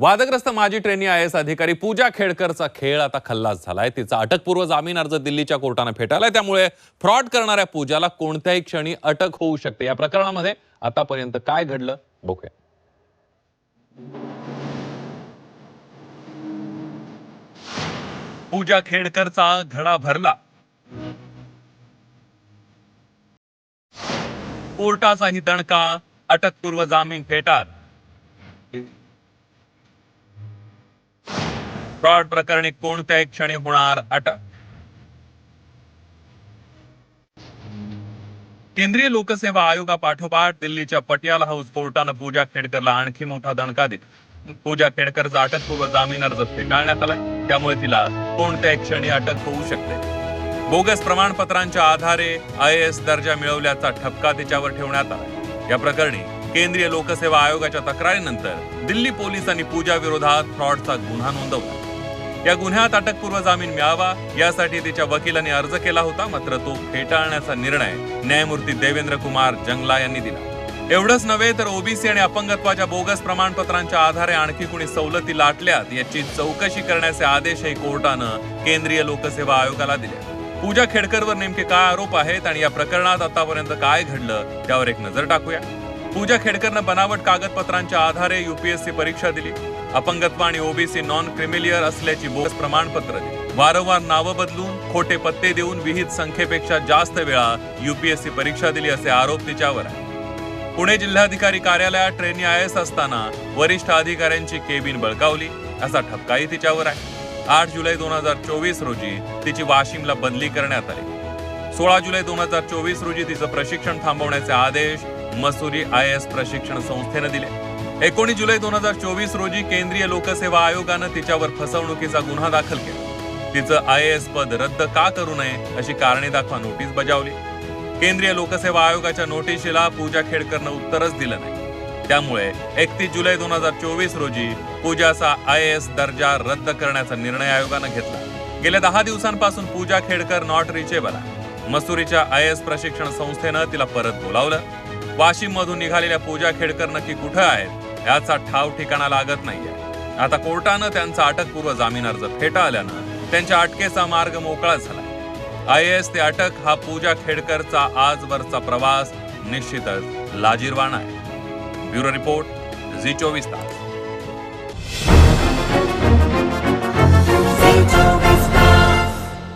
वादग्रस्त माजी trainee I S अधिकारी पूजा खेडकरचा खेळ आता खल्लास झालाय. तिचा अटकपूर्व जामीन अर्ज दिल्लीच्या कोर्टानं फेटाळलाय. त्यामुळे फ्रॉड करणाऱ्या पूजाला कोणत्याही क्षणी अटक होऊ शकते. या प्रकरणामध्ये आतापर्यंत काय घडलं बघूया. पूजा खेडकरचा घडा भरला. कोर्टाचाही दणका अटकपूर्व जामीन फेटाळ फ्रॉड प्रकरणी कोणत्याही क्षणी होणार अटक. केंद्रीय लोकसेवा आयोगापाठोपाठ दिल्लीच्या पटियाला हाऊस कोर्टानं पूजा खेडकरला आणखी मोठा दणका दिला. पूजा खेडकरचा अटकपूर्व जामीन अर्ज फेटाळण्यात आलाय. त्यामुळे तिला कोणत्याही क्षणी अटक होऊ शकते. बोगस प्रमाणपत्रांच्या आधारे आय एस दर्जा मिळवल्याचा ठपका तिच्यावर ठेवण्यात आला या प्रकरणी केंद्रीय लोकसेवा आयोगाच्या तक्रारीनंतर दिल्ली पोलिसांनी पूजा विरोधात फ्रॉडचा गुन्हा नोंदवला. या गुन्ह्यात अटकपूर्व जामीन मिळावा यासाठी तिच्या वकिलांनी अर्ज केला होता मात्र तो फेटाळण्याचा निर्णय न्यायमूर्ती देवेंद्र कुमार जंगला यांनी दिला. एवढंच नव्हे तर ओबीसी आणि अपंगत्वाच्या बोगस प्रमाणपत्रांच्या आधारे आणखी कुणी सवलती लाटल्यात याची चौकशी करण्याचे आदेशही कोर्टानं केंद्रीय लोकसेवा आयोगाला दिले. पूजा खेडकरवर नेमके काय आरोप आहेत आणि या प्रकरणात आतापर्यंत काय घडलं त्यावर एक नजर टाकूया. पूजा खेडकरनं बनावट कागदपत्रांच्या आधारे युपीएससी परीक्षा दिली. अपंगत्व आणि ओबीसी नॉन क्रिमिलियर असल्याची बोगस प्रमाणपत्र वारंवार नावं बदलून खोटे पत्ते देऊन विहित संख्येपेक्षा जास्त वेळा युपीएससी परीक्षा दिली असे आरोप तिच्यावर आहे पुणे जिल्हाधिकारी कार्यालयात ट्रेनी आय एस असताना वरिष्ठ अधिकाऱ्यांची केबिन बळकावली असा ठपकाही तिच्यावर आहे. आठ जुलै दोन हजार चोवीस रोजी तिची वाशिमला बदली करण्यात आली. सोळा जुलै दोन हजार चोवीस रोजी तिचं प्रशिक्षण थांबवण्याचे आदेश मसुरी आय एस प्रशिक्षण संस्थेनं दिले. एकोणीस जुलै दोन हजार चोवीस रोजी केंद्रीय लोकसेवा आयोगानं तिच्यावर फसवणुकीचा गुन्हा दाखल केला. तिचं आय एस पद रद्द का करू नये अशी कारणे दाखवा नोटीस बजावली. केंद्रीय लोकसेवा आयोगाच्या नोटीशीला पूजा खेडकरनं उत्तरच दिलं नाही. त्यामुळे एकतीस जुलै दोन हजार चोवीस रोजी पूजाचा आय एस दर्जा रद्द करण्याचा निर्णय आयोगानं घेतला. गेल्या दहा दिवसांपासून पूजा खेडकर नॉट रिचेबल आहे. मसुरीच्या आय एस प्रशिक्षण संस्थेनं तिला परत बोलावलं. वाशिम मधून निघालेल्या पूजा खेडकर नक्की कुठं आहेत? याचा ठाव ठिकाणा लागत नाहीये. आता कोर्टानं त्यांचा अटकपूर्व जामीन अर्ज फेटाळल्यानं त्यांच्या अटकेचा मार्ग मोकळा झाला आय एस ते अटक हा पूजा खेडकरचा आजवरचा प्रवास निश्चितच लाजीरवाणा आहे. ब्युरो रिपोर्ट झी चोवीस तास.